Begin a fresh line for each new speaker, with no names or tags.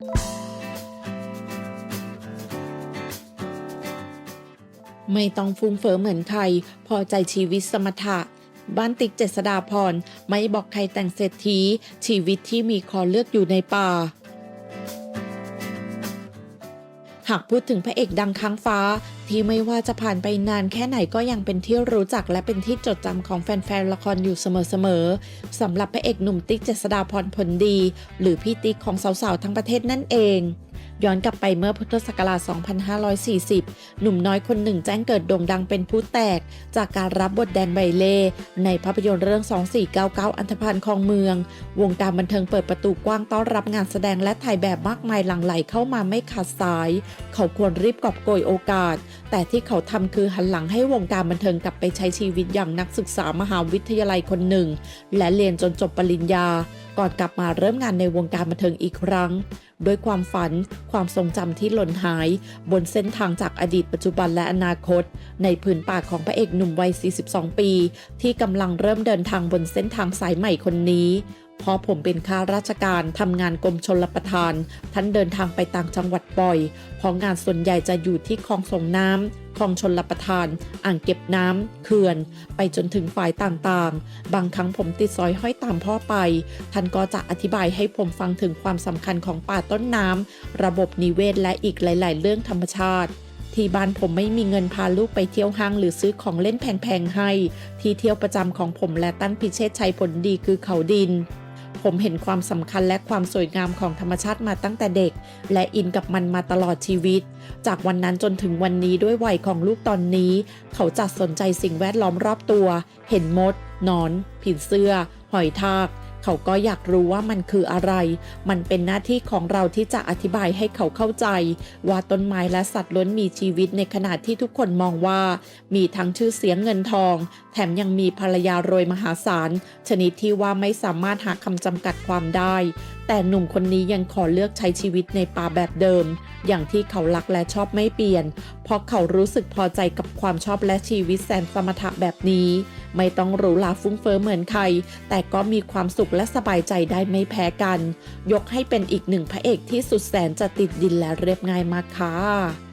ไม่ต้องฟุ้งเฟ้อเหมือนใคร พอใจชีวิตสมถะ บ้านติ๊กเจษดาพร ไม่บอกใครแต่งเศรษฐีชีวิตที่มีคอเลือกอยู่ในป่า หากพูดถึงพระเอกดังค้างฟ้า ที่ไม่ว่าจะผ่านไปนานแค่ไหนก็ยังเป็นที่รู้จักและเป็นที่จดจำของแฟนๆละครอยู่เสมอๆสำหรับพระเอกหนุ่มติ๊กเจษดาพรผลดี หรือพี่ติ๊กของสาวๆทั้งประเทศนั่นเอง ย้อนกลับไปเมื่อพุทธศักราช 2540 หนุ่มน้อยคนหนึ่งแจ้งเกิดโด่งดังเป็นผู้แตก จากการรับบทแดนใบเล่ในภาพยนตร์เรื่อง 2499 อันธพาลคลองเมือง วงการบันเทิงเปิดประตูกว้างต้อนรับงานแสดงและถ่ายแบบมากมายหลั่งไหลเข้ามาไม่ขาดสาย เขาควรรีบกอบโกยโอกาส แต่ที่เขาทำคือหันหลังให้วงการบันเทิงกลับไปใช้ชีวิตอย่างนักศึกษามหาวิทยาลัยคนหนึ่ง และเรียนจนจบปริญญา ก่อนกลับมาเริ่มงานในวงการบันเทิงอีกครั้ง ด้วยความฝัน ความทรงจำที่หล่นหาย บนเส้นทางจากอดีตปัจจุบันและอนาคต ในผืนป่าของพระเอกหนุ่มวัย 42 ปี ที่กำลังเริ่มเดินทางบนเส้นทางสายใหม่คนนี้พอผมเป็นข้าราชการทำงานกรมชลประทาน ท่านเดินทางไปต่างจังหวัดบ่อย เพราะงานส่วนใหญ่จะอยู่ที่คลองส่งน้ำ ลองชลประทาน อ่างเก็บน้ำเขื่อน ไปจนถึงฝ่ายต่างๆ บางครั้งผมติดซอยห้อยตามพ่อไป ท่านก็จะอธิบายให้ผมฟังถึงความสำคัญของป่าต้นน้ำระบบนิเวศและอีกหลาย ๆ เรื่องธรรมชาติที่บ้านผมไม่มีเงินพาลูกไปเที่ยวห้างหรือซื้อของเล่นแพงๆให้ ที่เที่ยวประจำของผมและตั้นพิเชษชัยผลดีคือเขาดิน ผมเห็นความสำคัญและความสวยงามของธรรมชาติมาตั้งแต่เด็ก และอินกับมันมาตลอดชีวิต จากวันนั้นจนถึงวันนี้ด้วยวัยของลูกตอนนี้ เขาจัดสนใจสิ่งแวดล้อมรอบตัว เห็นมดหนอนผีเสื้อ หอยทาก เขาก็อยากรู้ว่ามันคืออะไร มันเป็นหน้าที่ของเราที่จะอธิบายให้เขาเข้าใจ ว่าต้นไม้และสัตว์ล้วนมีชีวิตในขณะที่ทุกคนมองว่า มีทั้งชื่อเสียงเงินทอง แถมยังมีภรรยารวยมหาศาลชนิดที่ว่าไม่สามารถหาคำจำกัดความได้ แต่หนุ่มคนนี้ยังขอเลือกใช้ชีวิตในป่าแบบเดิม อย่างที่เขารักและชอบไม่เปลี่ยน เพราะเขารู้สึกพอใจกับความชอบและชีวิตแสนสมถะแบบนี้ ไม่ต้องหรูหราฟุ้งเฟ้อเหมือนใคร แต่ก็มีความสุขและสบายใจได้ไม่แพ้กัน ยกให้เป็นอีกหนึ่งพระเอกที่สุดแสนจะติดดินและเรียบง่ายมากค่ะ